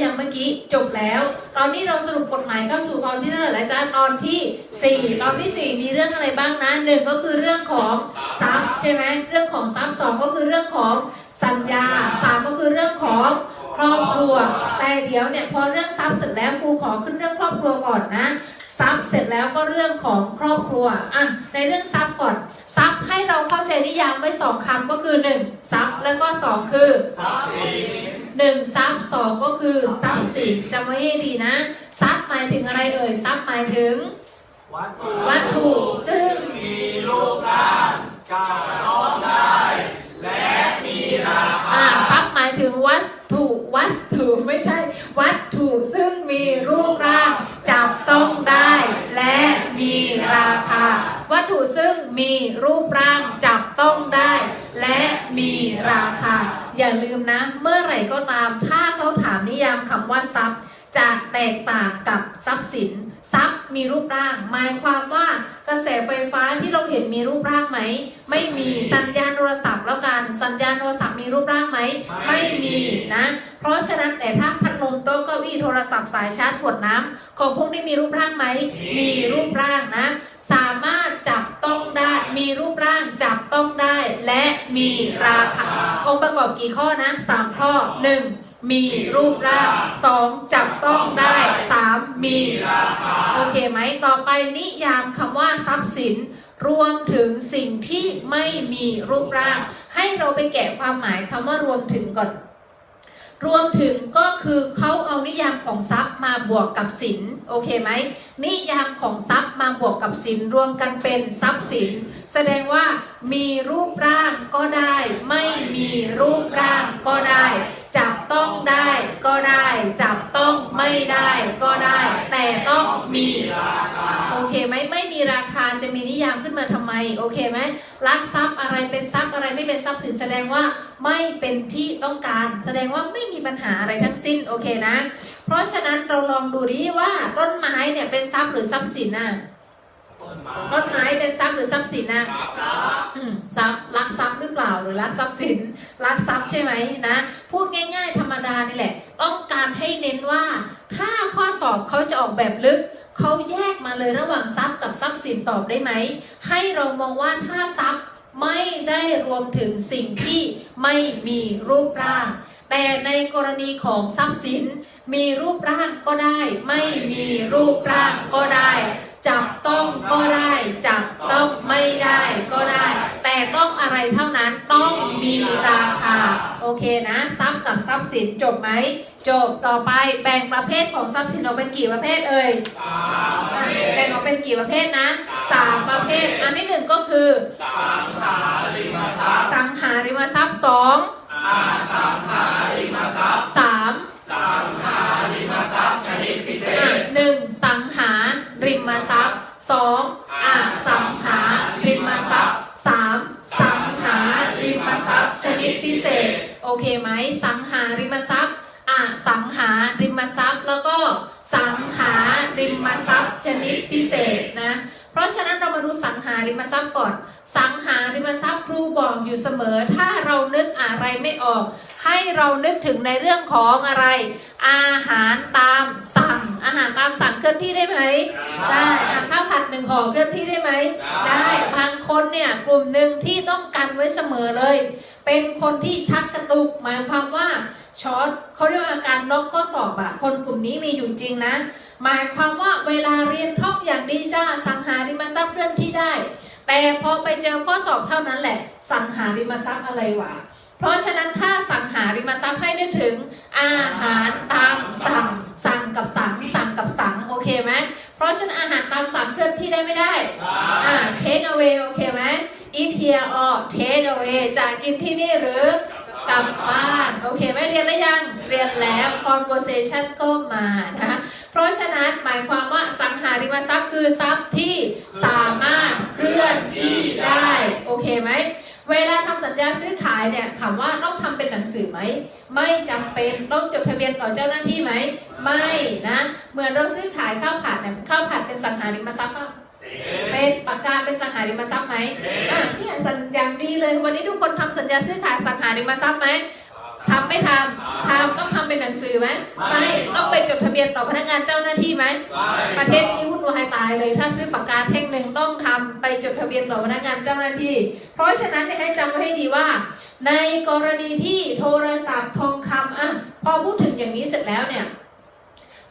อย่างเมื่อกี้จบแล้ว ตอนนี้เราสรุปกฎหมายเข้าสู่ตอนที่เท่าไหร่แล้วจ้าตอนที่ 4 ตอนที่ 4 มีเรื่องอะไรบ้างนะหนึ่งก็คือเรื่องของทรัพย์ใช่ไหมเรื่องของทรัพย์สองก็คือเรื่องของสัญญาสามก็คือเรื่องของครอบครัว แต่เดี๋ยวเนี่ยพอเรื่องทรัพย์เสร็จแล้วครูขอขึ้นเรื่องครอบครัวก่อนนะทรัพย์เสร็จแล้วก็เรื่องของครอบครัวอะในเรื่องทรัพย์ก่อนทรัพย์ให้เราเข้าใจนิยามไว้สองคำก็คือหนึ่งทรัพย์แล้วก็สองคือ หนึ่งทรัพย์สองก็คือทรัพย์สินจำไว้ให้ดีนะทรัพย์หมายถึงอะไรเอ่ยทรัพย์หมายถึง วัตถุวัตถุซึ่งมีรูปร่างจับต้องได้ และมีราคาอ่าทรัพย์หมายถึงวัตถุวัตถุไม่ใช่ วัตถุซึ่งมีรูปร่างจับต้องได้ และมีราคา วัตถุซึ่งมีรูปร่างจับต้องได้ และมีราคา อย่าลืมนะ เมื่อไหร่ก็ตาม ถ้าเขาถามนิยามคำว่าทรัพย์ จะแตกต่างกับทรัพย์สินทรัพย์มีรูปร่าง หมายความว่ากระแสไฟฟ้าที่เราเห็นมีรูปร่างไหม ไม่มีสัญญาณโทรศัพท์แล้วกันสัญญาณโทรศัพท์มีรูปร่างไหม ไม่มีนะ เพราะฉะนั้นแต่ถ้าพัดลมโต๊ะเก้าอี้โทรศัพท์สายชาร์จขวดน้ำของพวกนี้มีรูปร่างไหม มีรูปร่างนะ สามารถจับต้องได้มีรูปร่างจับต้องได้ และมีราคา องค์ประกอบกี่ข้อนะสามข้อหนึ่งมีรูปร่างสองจับต้องได้สามมีราคาโอเคไหมต่อไปนิยามคำว่าทรัพย์สิน รวมถึงสิ่งที่ไม่มีรูปร่าง ให้เราไปแกะความหมายคำว่ารวมถึงก่อน รวมถึงก็คือเขาเอานิยามของทรัพย์มาบวกกับสินโอเคไหมนิยามของทรัพย์มาบวกกับสินรวมกันเป็นทรัพย์สิน แสดงว่ามีรูปร่างก็ได้ ไม่มีรูปร่างก็ได้ จับต้องได้ก็ได้ จับต้องไม่ได้ก็ได้ แต่ต้องมีโอเคไหมไม่มีราคาจะมีนิยามขึ้นมาทำไมโอเคไหมรักทรัพย์อะไรเป็นทรัพย์อะไรไม่เป็นทรัพย์สินแสดงว่าไม่เป็นที่ต้องการ แสดงว่าไม่มีปัญหาอะไรทั้งสิ้นโอเคนะ เพราะฉะนั้นเราลองดูดิว่าต้นไม้เนี่ยเป็นทรัพย์หรือทรัพย์สินน่ะต้นไม้ต้นไม้เป็นทรัพย์หรือทรัพย์สินน่ะอืมทรัพย์รักทรัพย์หรือเปล่าหรือรักทรัพย์สิน รักทรัพย์ใช่ไหมนะพูดง่าย ๆ ธรรมดานี่แหละ ต้องการให้เน้นว่า ถ้าข้อสอบเขาจะออกแบบลึกเขาแยกมาเลยระหว่างทรัพย์กับทรัพย์สินตอบได้ไหม ให้เรามองว่าถ้าทรัพย์ไม่ได้รวมถึงสิ่งที่ไม่มีรูปร่าง แต่ในกรณีของทรัพย์สิน มีรูปร่างก็ได้ ไม่มีรูปร่างก็ได้ จับต้องก็ได้ จับต้องไม่ได้ก็ได้ แต่ต้องอะไรเท่านั้นต้องมีราคา โอเคนะทรัพย์กับทรัพย์สินจบไหม จบต่อไปแบ่งประเภทของทรัพย์สินออกเป็นกี่ประเภทเอ่ยอะแบ่งออกเป็นกี่ประเภทนะสามประเภท อันที่หนึ่งก็คือ สังหาริมทรัพย์สังหาริมทรัพย์สองอาสัง มทรัพย์สองอสังหาริมทรัพย์สามสังหาริมทรัพย์ชนิดพิเศษ โอเคไหมสังหาริมทรัพย์อสังหาริมทรัพย์ แล้วก็สังหาริมทรัพย์ชนิดพิเศษนะเพราะฉะนั้นเรามาดูสังหาริมทรัพย์ก่อน สังหาริมทรัพย์ครูบอกอยู่เสมอ ถ้าเรานึกอะไรไม่ออก ให้เรานึกถึงในเรื่องของอะไร อาหารตามสั่ง อาหารตามสั่งเคลื่อนที่ได้ไหมได้อะข้าวผัดหนึ่งห่อเคลื่อนที่ได้ไหมได้บางคนเนี่ยกลุ่มหนึ่งที่ต้องกันไว้เสมอเลย เป็นคนที่ชักกระตุกหมายความว่าช็อตเขาเรียกว่าอาการน็อกข้อสอบอะคนกลุ่มนี้มีอยู่จริงนะ หมายความว่าเวลาเรียนท่องอย่างดีจ้าสังหาริมทรัพย์เคลื่อนที่ได้ แต่พอไปเจอข้อสอบเท่านั้นแหละ สังหาริมทรัพย์อะไรวะ เพราะฉะนั้นถ้าสังหาริมทรัพย์ให้นึกถึง อาหารตามสั่งสั่งกับสั่งสั่งกับสั่งโอเคไหมเพราะฉะนั้นอาหารตามสั่งเคลื่อนที่ได้ไม่ได้อ่า take away โอเคไหม eat here or take away จะกินที่นี่หรือกลับบ้านโอเคไหมเรียนแล้วยังเรียนแล้ว conversation ก็มานะเพราะฉะนั้นหมายความว่าสังหาริมทรัพย์คือทรัพย์ที่สามารถเคลื่อนที่ได้โอเคไหม เวลาทำสัญญาซื้อขายเนี่ยถามว่าต้องทำเป็นหนังสือไหม ไม่จำเป็นต้องจดทะเบียนต่อเจ้าหน้าที่ไหม ไม่นะเหมือนเราซื้อขายข้าวผัดเนี่ยข้าวผัดเป็นสังหาริมทรัพย์ป่ะเป็นปากกาเป็นสังหาริมทรัพย์ไหมอะเนี่ยสัญญาดีเลยวันนี้ทุกคนทำสัญญาซื้อขายสังหาริมทรัพย์ไหม ทำไม่ทำทำต้องทำเป็นหนังสือไหมไม่ต้องไปจดทะเบียนต่อพนักงานเจ้าหน้าที่ไหมประเทศนี้วุ่นวายตายเลย ถ้าซื้อปากกาแท่งหนึ่งต้องทำไปจดทะเบียนต่อพนักงานเจ้าหน้าที่ เพราะฉะนั้นเนี่ยให้จำไว้ให้ดีว่า ในกรณีที่โทรศัพท์ทองคำอะพอพูดถึงอย่างนี้เสร็จแล้วเนี่ย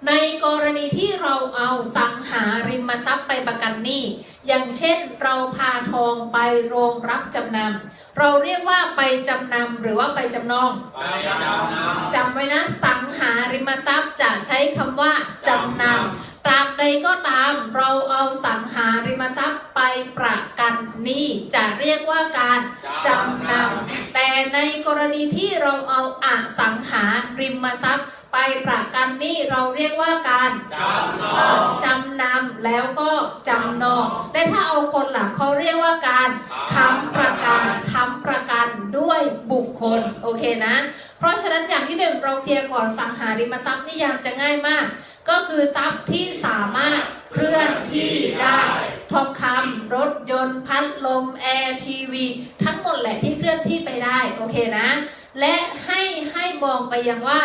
ในกรณีที่เราเอาสังหาริมทรัพย์ไปประกันหนี้ อย่างเช่นเราพาทองไปโรงรับจำนำ เราเรียกว่าไปจำนำหรือว่าไปจำนองไปจำนำจำไว้นะสังหาริมทรัพย์จะใช้คำว่าจำนำตราบใดก็ตามเราเอาสังหาริมทรัพย์ไปประกันหนี้จะเรียกว่าการจำนำแต่ในกรณีที่เราเอาอสังหาริมทรัพย์ไปประกันหนี้เราเรียกว่าการจำนองจำนำแล้วก็จำนองและถ้าเอาคนหลักเขาเรียกว่าการค้ำประ คคลโอเคนะ เพราะฉะนั้นอย่างที่หนึ่งเราเคลียร์ก่อนสังหาริมทรัพย์นิยามจะง่ายมาก ก็คือทรัพย์ที่สามารถเคลื่อนที่ได้ทองคำรถยนต์พัดลมแอร์ทีวี ทั้งหมดแหละที่เคลื่อนที่ไปได้โอเคนะ และให้ให้มองไปยังว่า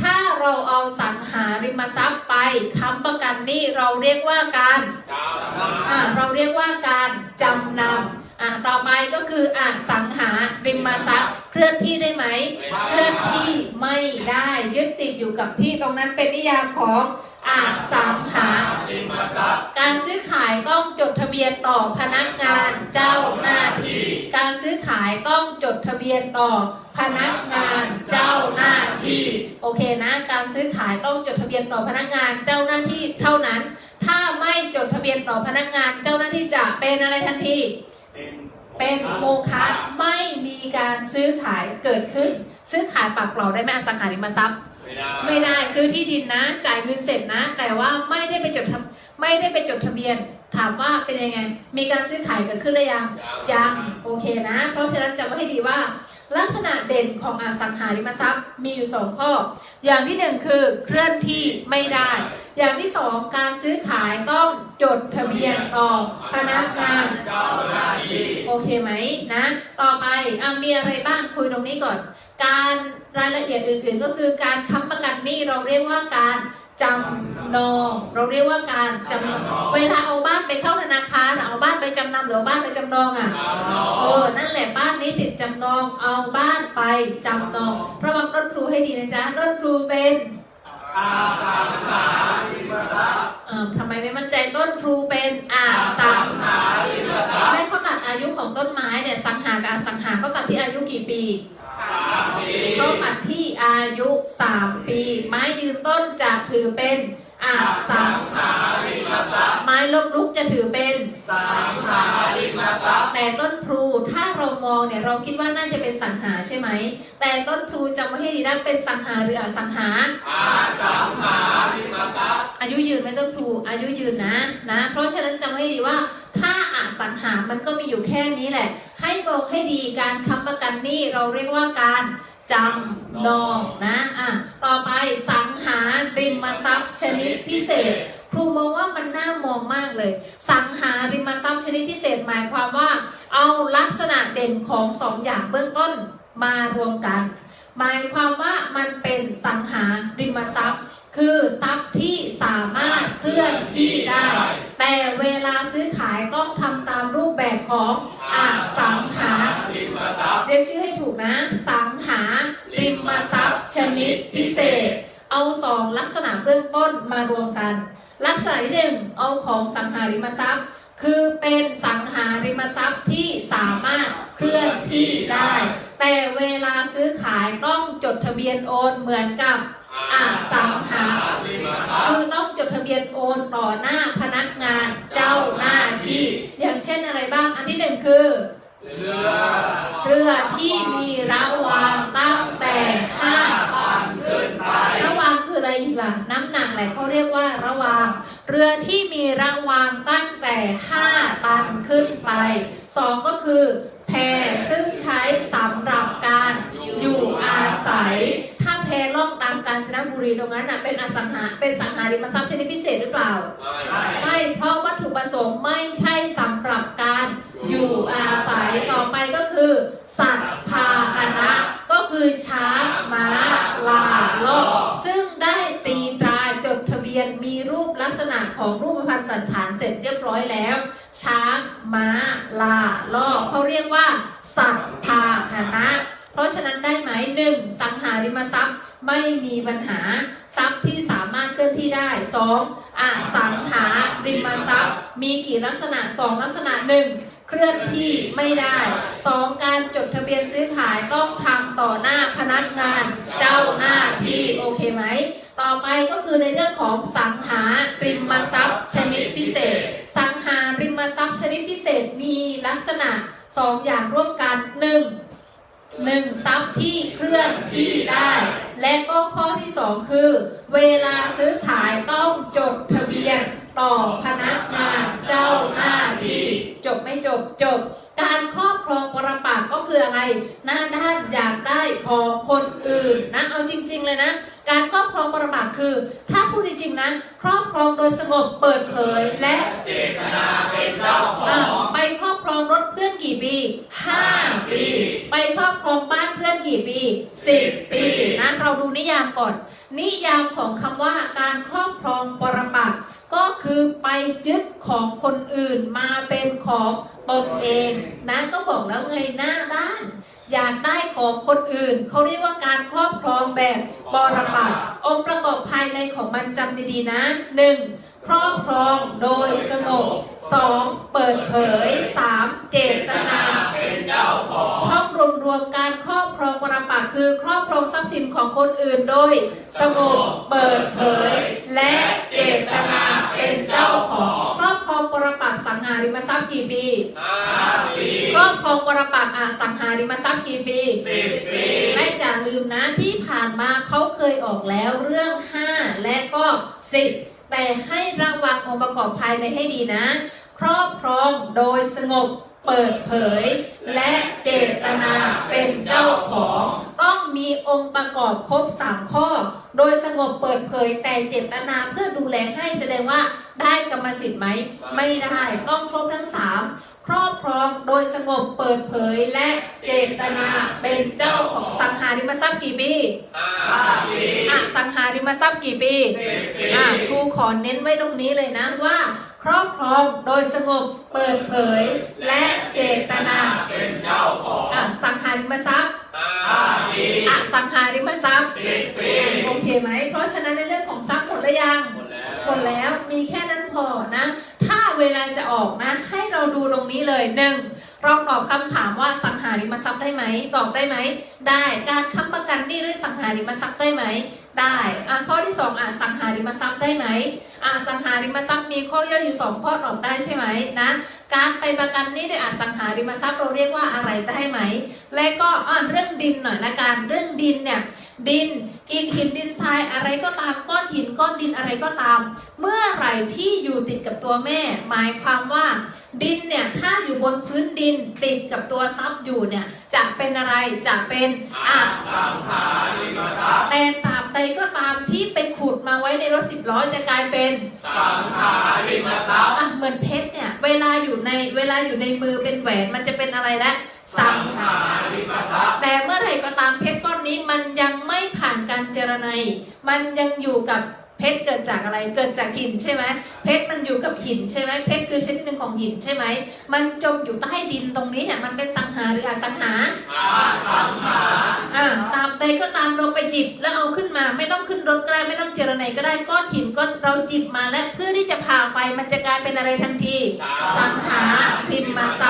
ถ้าเราเอาสังหาริมทรัพย์ไปค้ำประกันหนี้เราเรียกว่าการจำนำอ่าเราเรียกว่าการจำนำ อ่าต่อไปก็คืออ่าสังหาริมทรัพย์เคลื่อนที่ได้ไหม เคลื่อนที่ไม่ได้ยึดติดอยู่กับที่ตรงนั้นเป็นนิยามของอาสังหาริมทรัพย์การซื้อขายต้องจดทะเบียนต่อพนักงานเจ้าหน้าที่ การซื้อขายต้องจดทะเบียนต่อพนักงานเจ้าหน้าที่โอเคนะ การซื้อขายต้องจดทะเบียนต่อพนักงานเจ้าหน้าที่เท่านั้น ถ้าไม่จดทะเบียนต่อพนักงานเจ้าหน้าที่จะเป็นอะไรทันที เป็นเป็นโมฆะไม่มีการซื้อขายเกิดขึ้น ซื้อขายปากเปล่าได้ไหมอสังหาริมทรัพย์ ไม่ได้ไม่ได้ซื้อที่ดินนะ จ่ายเงินเสร็จนะ แต่ว่าไม่ได้ไปจดทะไม่ได้ไปจดทะเบียน ถามว่าเป็นยังไง มีการซื้อขายเกิดขึ้นหรือยังยังโอเคนะ เพราะฉะนั้นจำไว้ให้ดีว่า ลักษณะเด่นของอสังหาริมทรัพย์มีอยู่สองข้อ อย่างที่หนึ่งคือเคลื่อนที่ไม่ได้อย่างที่สองการซื้อขายต้องจดทะเบียนต่อพนักงานเจ้าหน้าที่โอเคไหมนะ ต่อไปอะมีอะไรบ้างคุยตรงนี้ก่อน การรายละเอียดอื่นๆ ก็คือการค้ำประกันหนี้เราเรียกว่าการจำนองเราเรียกว่าการจำนองเวลาเอาบ้านไปเข้าธนาคารอะเอาบ้านไปจำนำหรือเอาบ้านไปจำนองอะจำนองเออนั่นแหละบ้านนี้ติดจำนองเอาบ้านไปจำนองระวังต้นครูให้ดีนะจ๊ะต้นครูเป็น อาสังหาริมทรัพย์เอ่อทำไมไม่มั่นใจต้นครูเป็นอาสังหาริมทรัพย์ให้เขาตัดอายุของต้นไม้เนี่ยสังหากับอสังหาเขาตัดที่อายุกี่ปีสามปีเขาตัดที่อายุ 3 ปี ไม้ยืนต้นจะถือเป็น อาสังหาริมทรัพย์ไม้ล้มลุกจะถือเป็นสังหาริมทรัพย์แต่ต้นพลูถ้าเรามองเนี่ยเราคิดว่าน่าจะเป็นสังหาใช่ไหม แต่ต้นพลูจำไว้ให้ดีนะเป็นสังหาหรืออสังหาอาสังหาริมทรัพย์อายุยืนไม่ต้องครูอายุยืนนะนะ เพราะฉะนั้นจำไว้ให้ดีว่า ถ้าอสังหามันก็มีอยู่แค่นี้แหละ ให้มองให้ดีการค้ำประกันหนี้เราเรียกว่าการ จำนองนะอะต่อไปสังหาริมทรัพย์ชนิดพิเศษ ครูมองว่ามันน่ามองมากเลย สังหาริมทรัพย์ชนิดพิเศษหมายความว่า เอาลักษณะเด่นของสองอย่างเบื้องต้นมารวมกัน หมายความว่ามันเป็นสังหาริมทรัพย์ คือทรัพย์ที่สามารถเคลื่อนที่ได้ แต่เวลาซื้อขายต้องทำตามรูปแบบของอสังหาริมทรัพย์เรียกชื่อให้ถูกนะสัง หาริมทรัพย์ชนิดพิเศษ เอาสองลักษณะเบื้องต้นมารวมกัน ลักษณะที่หนึ่งเอาของสังหาริมทรัพย์ คือเป็นสังหาริมทรัพย์ที่สามารถเคลื่อนที่ได้ แต่เวลาซื้อขายต้องจดทะเบียนโอนเหมือนกับอสังหาริมทรัพย์คือต้องจดทะเบียนโอนต่อหน้าพนักงานเจ้าหน้าที่ อย่างเช่นอะไรบ้างอันที่หนึ่งคือเรือ รือที่มีระวางตั้งแต่ห้าตันขึ้นไประวางคืออะไรอีกล่ะ น้ำหนักอะไรเขาเรียกว่าระวาง เรือที่มีระวางตั้งแต่ห้าตันขึ้นไปสองก็คือแพซึ่งใช้สำหรับการอยู่อาศัยามกาญจนบุรีตรงนั้นน่ะเป็นอสังหาเป็นสังหาริมทรัพย์ชนิดพิเศษหรือเปล่าไม่ไม่เพราะวัตถุประสงค์ไม่ใช่สำหรับการอยู่อาศัยต่อไปก็คือ สัตว์พาหนะก็คือช้างม้าลาล่อซึ่งได้ตีตราจดทะเบียนมีรูปลักษณะของรูปพรรณสันฐานเสร็จเรียบร้อยแล้ว ช้างม้าลาล่อเขาเรียกว่า สัตว์พาหนะ เพราะฉะนั้นได้ไหมหนึ่งสังหาริมทรัพย์ไม่มีปัญหาทรัพย์ที่สามารถเคลื่อนที่ได้สองอสังหาริมทรัพย์ มีกี่ลักษณะสองลักษณะหนึ่งเคลื่อนที่ไม่ได้สองการจดทะเบียนซื้อขายต้องทำต่อหน้าพนักงานเจ้าหน้าที่โอเคไหมต่อไปก็คือในเรื่องของสังหาริมทรัพย์ ชนิดพิเศษ สังหาริมทรัพย์ชนิดพิเศษมีลักษณะสองอย่างร่วมกันหนึ่ง หนึ่งทรัพย์ที่เคลื่อนที่ได้ และก็ข้อที่สองคือ เวลาซื้อขายต้องจดทะเบียนต่อพนักงานเจ้าหน้าที่ จบไม่จบจบ การครอบครองปรปักษ์ก็คืออะไร หน้าด้านอยากได้ของคนอื่นนะเอาจริง ๆ เลยนะ การครอบครองปรปักษ์คือ ถ้าพูดจริงๆนะ ครอบครองโดยสงบเปิดเผยและเจตนาเป็นเจ้าขออ่างไปครอบครองรถเพื่อนกี่ปี5ปี ไป ครอบครองบ้านเพื่อนกี่ปี10ปีนะเราดูนิยามก่อน นิยามของคำว่าการครอบครองปรปักษ์ก็คือไปยึดของคนอื่นมาเป็นของตนเองนะก็บอกแล้วไงหน้าด้านอยากได้ของคนอื่นเขาเรียกว่าการครอบครองแบบปรปักษ์องค์ประกอบภายในของมันจำดีๆนะ 1. ครอบครองโดยสงบ 2. เปิดเผย 3. เจตนาเป็นเจ้าของท่องรวมรวมๆการครอบครองปรปักษ์คือครอบครองทรัพย์สินของคนอื่นโดย สงบเปิดเผย และเจตนาเป็นเจ้าของครอบครองปรปักษ์สังหาริมทรัพย์กี่ปีห้าปีครอบครองปรปักษ์อสังหาริมทรัพย์กี่ปีสิบปีและอย่าลืมนะที่ผ่านมาเขาเคยออกแล้วเรื่อง5และก็10 แต่ให้ระวังองค์ประกอบภายในให้ดีนะ ครอบครองโดยสงบเปิดเผย และเจตนาเป็นเจ้าของ ต้องมีองค์ประกอบครบสามข้อ โดยสงบเปิดเผยแต่เจตนาเพื่อดูแลให้แสดงว่าได้กรรมสิทธิ์ไหม ไม่ได้ต้องครบทั้ง 3 ครอบครองโดย สงบเปิดเผยและเจตนาเป็นเจ้าของสังหาริมทรัพย์กี่ปีห้าปีอสังหาริมทรัพย์กี่ปีสิบปีอะครูขอเน้นไว้ตรงนี้เลยนะว่า ครอบครองโดยสงบเปิดเผย และเจตนาเป็นเจ้าของอะสังหาริมทรัพย์ห้าปีอสังหาริมทรัพย์สิบปีโอเคไหมเพราะฉะนั้นในเรื่องของทรัพย์หมดหรือยังหมดแล้วหมดแล้วมีแค่นั้นพอนะ ถ้าเวลาจะออกนะ ให้เราดูตรงนี้เลยหนึ่ง เราตอบคำถามว่าสังหาริมทรัพย์ได้ไหมตอบได้ไหมได้การค้ำประกันนี้ด้วยสังหาริมทรัพย์ได้ไหมได้อะข้อที่สองอะสังหาริมทรัพย์ได้ไหมอะสังหาริมทรัพย์มีข้อย่อยอยู่สองข้อตอบได้ใช่ไหมนะการไปประกันนี้ด้วยอสังหาริมทรัพย์เราเรียกว่าอะไรได้ไหม และก็อะเรื่องดินหน่อยละกันเรื่องดินเนี่ยดิน อินหินดินทรายอะไรก็ตามก้อนหินก้อนดินอะไรก็ตาม เมื่อไหร่ที่อยู่ติดกับตัวแม่ หมายความว่า ดินเนี่ยถ้าอยู่บนพื้นดินติดกับตัวซับอยู่เนี่ยจะเป็นอะไรจะเป็นอะสังหาริมทรัพย์แต่ตราบใดก็ตามที่ไปขุดมาไว้ในรถสิบล้อจะกลายเป็นสังหาริมทรัพย์อะเหมือนเพชรเนี่ยเวลาอยู่ในเวลาอยู่ในมือเป็นแหวนมันจะเป็นอะไรและสังหาริมทรัพย์แต่เมื่อไหร่ก็ตามเพชรก้อนนี้มันยังไม่ผ่านการเจรไนมันยังอยู่กับเพชรเกิดจากอะไร เกิดจากหินใช่ไหมเพชรมันอยู่กับหินใช่ไหมเพชรคือชนิดหนึ่งของหินใช่ไหม มันจมอยู่ใต้ดินตรงนี้เนี่ยมันเป็นสังหาหรืออสังหาอาสังหาอ่าตามใดก็ตามเราไปจิบแล้วเอาขึ้นมาไม่ต้องขึ้นรถก็ได้ไม่ต้องเจรไนก็ได้ก้อนหินก้อนเราจิบมาและเพื่อที่จะพาไปมันจะกลายเป็นอะไรทันที สังหาริมทรั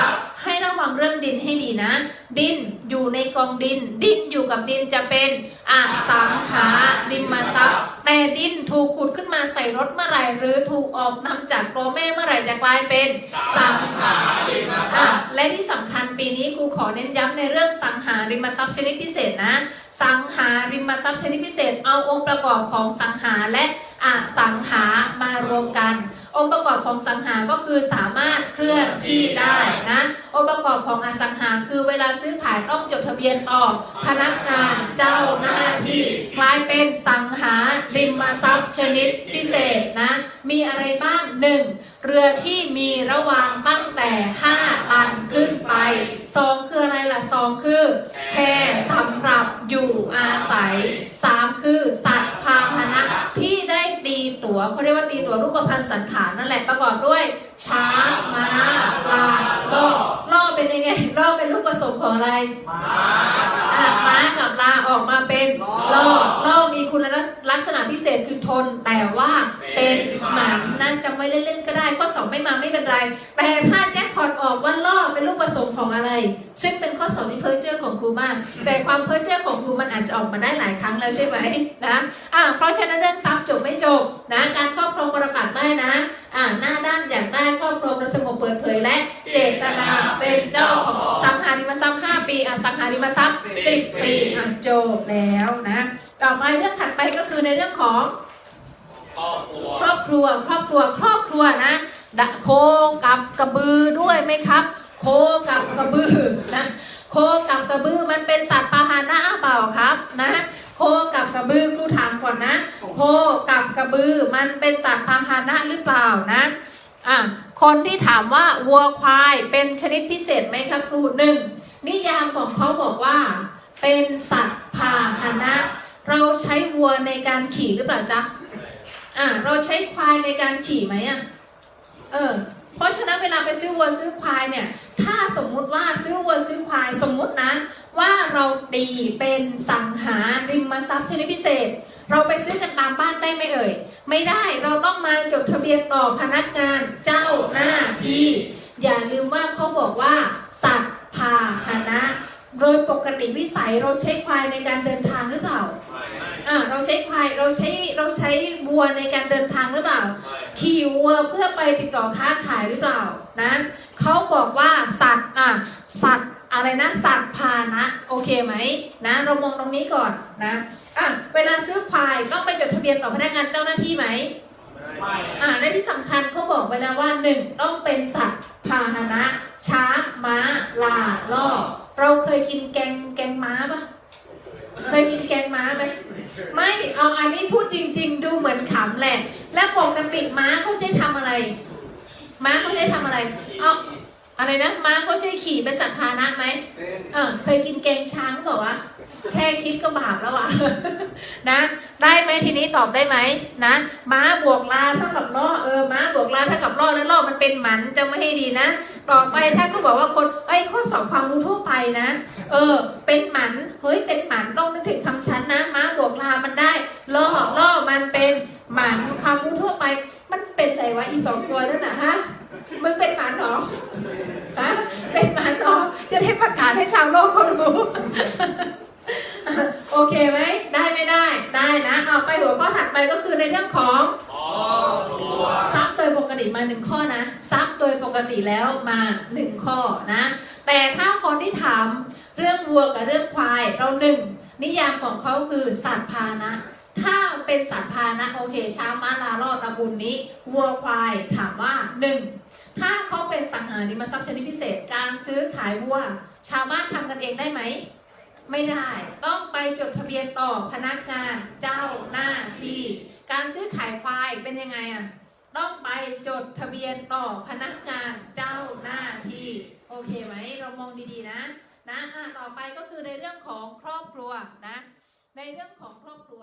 พย์ให้ระวัง เรื่องดินให้ดีนะ ดินอยู่ในกองดิน ดินอยู่กับดินจะเป็นอสังหาริมทรัพย์แต่ดินถูกขุดขึ้นมาใส่รถเมื่อไหร่หรือถูกออกนำจากตัวแม่เมื่อไหร่จะกลายเป็นสังหาริมทรัพย์และที่สำคัญปีนี้ครูขอเน้นย้ำในเรื่องสังหาริมทรัพย์ชนิดพิเศษนะ สังหาริมทรัพย์ชนิดพิเศษเอาองค์ประกอบของสังหาและอสังหามารวมกัน องค์ประกอบของสังหาก็คือสามารถเคลื่อนที่ได้นะองค์ประกอบของอสังหาคือเวลาซื้อขายต้องจดทะเบียนต่อพนักงานเจ้าหน้าที่กลายเป็นสังหาริมทรัพย์ชนิดพิเศษนะมีอะไรบ้างหนึ่ง เรือที่มีระวางตั้งแต่5ตันขึ้นไปสองคืออะไรล่ะสองคือแพสำหรับอยู่อาศัยสามคือสัตว์พาหนะที่ได้ตีตั๋วเขาเรียกว่าตีตั๋วรูปพันธ์สันฐานนั่นแหละประกอบด้วย ช้างม้าลาล่อล่อเป็นยังไงล่อเป็นลูกผสมของอะไรม้ากับลาออกมาเป็นล่อล่อมีคุณลักษณะพิเศษคือทนแต่ว่าเป็นหมัน นจำไว้เล่นๆก็ได้ ข้อสองไม่มาไม่เป็นไร แต่ถ้าแจ็คพอตออกว่าล่อเป็นลูกผสมของอะไร ซึ่งเป็นข้อสอบที่เพ้อเจ้อของครูมาก แต่ความเพ้อเจ้อของครูมันอาจจะออกมาได้หลายครั้งแล้วใช่ไหมนะอะเพราะฉะนั้นเรื่องทรัพย์จบไม่จบนะการครอบครองปรปักษ์ได้นะอ่าหน้าด้านอย่ากได้ครอบครองสงบเปิดเผยและเจตนาเป็นเจ้าของสังหาริมทรัพย์5ปีอะสังหาริมทรัพย์10 ปีอะจบแล้วนะต่อไปเรื่องถัดไปก็คือในเรื่องของ ครอบครัวครอบครัวครอบครัวนะดะโคกับกระบือด้วยไหมครับ โคกับกระบือนะโคกับกระบือมันเป็นสัตว์พาหนะเปล่าครับนะโคกับกระบือครูถามก่อนนะโคกับกระบือมันเป็นสัตว์พาหนะหรือเปล่านะอะคนที่ถามว่าวัวควายเป็นชนิดพิเศษไหมครับครูหนึ่งนิยามของเขาบอกว่า เป็นสัตว์พาหนะ เราใช้วัวในการขี่หรือเปล่าจ๊ะ อะเราใช้ควายในการขี่ไหมอะเออเพราะฉะนั้นเวลาไปซื้อวัวซื้อควายเนี่ย ถ้าสมมุติว่าซื้อวัวซื้อควายสมมุตินะ ว่าเราตีเป็นสังหาริมทรัพย์ชนิดพิเศษ เราไปซื้อกันตามบ้านได้ไหมเอ่ย ไม่ได้เราต้องมาจดทะเบียนต่อพนักงานเจ้าหน้าที่ อย่าลืมว่าเขาบอกว่า สัตว์พาหนะ โดยปกติวิสัยเราใช้ควายในการเดินทางหรือเปล่าไม่ไม่อ่าเราใช้ควายเราใช้เราใช้วัวในการเดินทางหรือเปล่า ขี่วัวเพื่อไปติดต่อค้าขายหรือเปล่านะเขาบอกว่าสัตว์อะสัตว์อะไรนะสัตว์พาหนะโอเคไหมนะเรามองตรงนี้ก่อนนะอะเวลาซื้อควายต้องไปจดทะเบียนต่อพนักงานเจ้าหน้าที่ไหมไม่อ่าและที่สำคัญเขาบอกไว้นะว่าหนึ่งต้องเป็นสัตว์พาหนะ ช้างม้าลาล่อ เราเคยกินแกงแกงม้าปะเคยกินแกงม้าไหมไม่เอาอันนี้พูดจริง ๆ ดูเหมือนขำแหละ แล้วปกติม้าเขาใช้ทำอะไร ม้าเขาใช้ทำอะไรเอาอะไรนะม้าเขาใช้ขี่เป็นสัตว์พาหนะไหมเป็นเออเคยกินแกงช้างเปล่าวะแค่คิดก็บาปแล้วอะนะ ได้ไหมทีนี้ตอบได้ไหมนะม้าบวกลาเท่ากับล่อเออม้าบวกลาเท่ากับล่อแล้วล่อมันเป็นหมันจะไม่ให้ดีนะต่อไปถ้าเขาบอกว่าคนเอ้ยข้อ สอบความรู้ทั่วไปนะ เออ เป็นหมัน เฮ้ย เป็นหมันต้องนึกถึงคำชั้นนะ ม้าบวกลา มันได้ล่อล่อมันเป็นหมันความรู้ทั่วไป มันเป็นอะไรวะอีสองตัวนั่นน่ะฮะมึงเป็นหมันหรอ ฮะ เป็นหมันหรอ จะได้ประกาศให้ชาวโลกเขารู้ โอเคไหม ได้ไม่ได้ ได้นะ เอาไปหัวข้อถัดไปก็คือในเรื่องของครอบซับโดยปกติมาหนึ่งข้อนะซับโดยปกติแล้วมาหนึ่งข้อนะแต่ถ้าคนที่ถามเรื่องวัวกับเรื่องควาย เราหนึ่งนิยามของเขาคือสัตว์พาหนะ ถ้าเป็นสัตว์พาหนะโอเค ช้างม้าลาลอดตระกูลนี้ วัวควายถามว่าหนึ่งถ้าเขาเป็นสังหาริมทรัพย์ชนิดพิเศษการซื้อขายวัว ชาวบ้านทำกันเองได้ไหมไม่ได้ต้องไปจดทะเบียนต่อพนักงานเจ้าหน้าที่ การซื้อขายควายเป็นยังไงอะต้องไปจดทะเบียนต่อพนักงานเจ้าหน้าที่ โอเคไหมเรามองดีๆนะนะอะต่อไปก็คือในเรื่องของครอบครัวนะ ในเรื่องของครอบครัว